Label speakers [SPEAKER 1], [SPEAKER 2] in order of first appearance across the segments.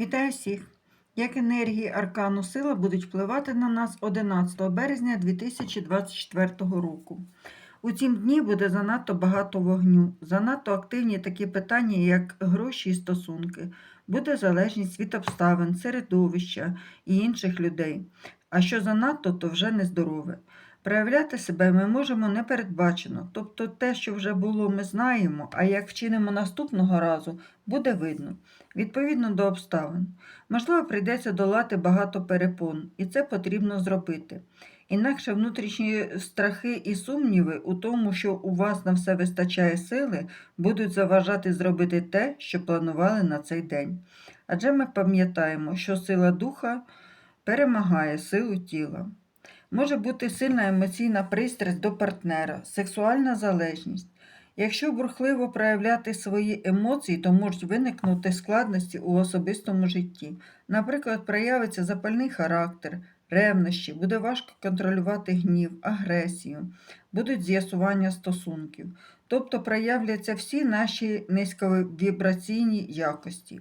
[SPEAKER 1] Вітаю всіх! Як енергії аркану сила будуть впливати на нас 11 березня 2024 року. У цім дні буде занадто багато вогню, занадто активні такі питання, як гроші і стосунки, буде залежність від обставин, середовища і інших людей. А що занадто, то вже нездорове. Проявляти себе ми можемо непередбачено, тобто те, що вже було, ми знаємо, а як вчинимо наступного разу, буде видно, відповідно до обставин. Можливо, прийдеться долати багато перепон, і це потрібно зробити. Інакше внутрішні страхи і сумніви у тому, що у вас на все вистачає сили, будуть заважати зробити те, що планували на цей день. Адже ми пам'ятаємо, що сила духа перемагає силу тіла. Може бути сильна емоційна пристрасть до партнера, сексуальна залежність. Якщо бурхливо проявляти свої емоції, то можуть виникнути складності у особистому житті. Наприклад, проявиться запальний характер, ревнощі, буде важко контролювати гнів, агресію, будуть з'ясування стосунків, тобто проявляться всі наші низьковібраційні якості.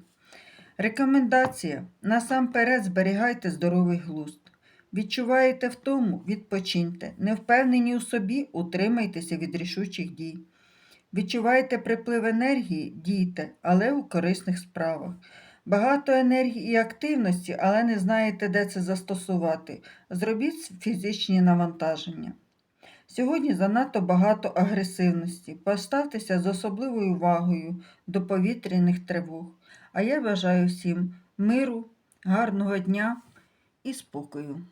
[SPEAKER 1] Рекомендація: насамперед зберігайте здоровий глузд. Відчуваєте втому, відпочиньте. Не впевнені у собі, утримайтеся від рішучих дій. Відчуваєте приплив енергії, дійте, але у корисних справах. Багато енергії і активності, але не знаєте, де це застосувати. Зробіть фізичні навантаження. Сьогодні занадто багато агресивності. Поставтеся з особливою увагою до повітряних тривог. А я бажаю всім миру, гарного дня і спокою.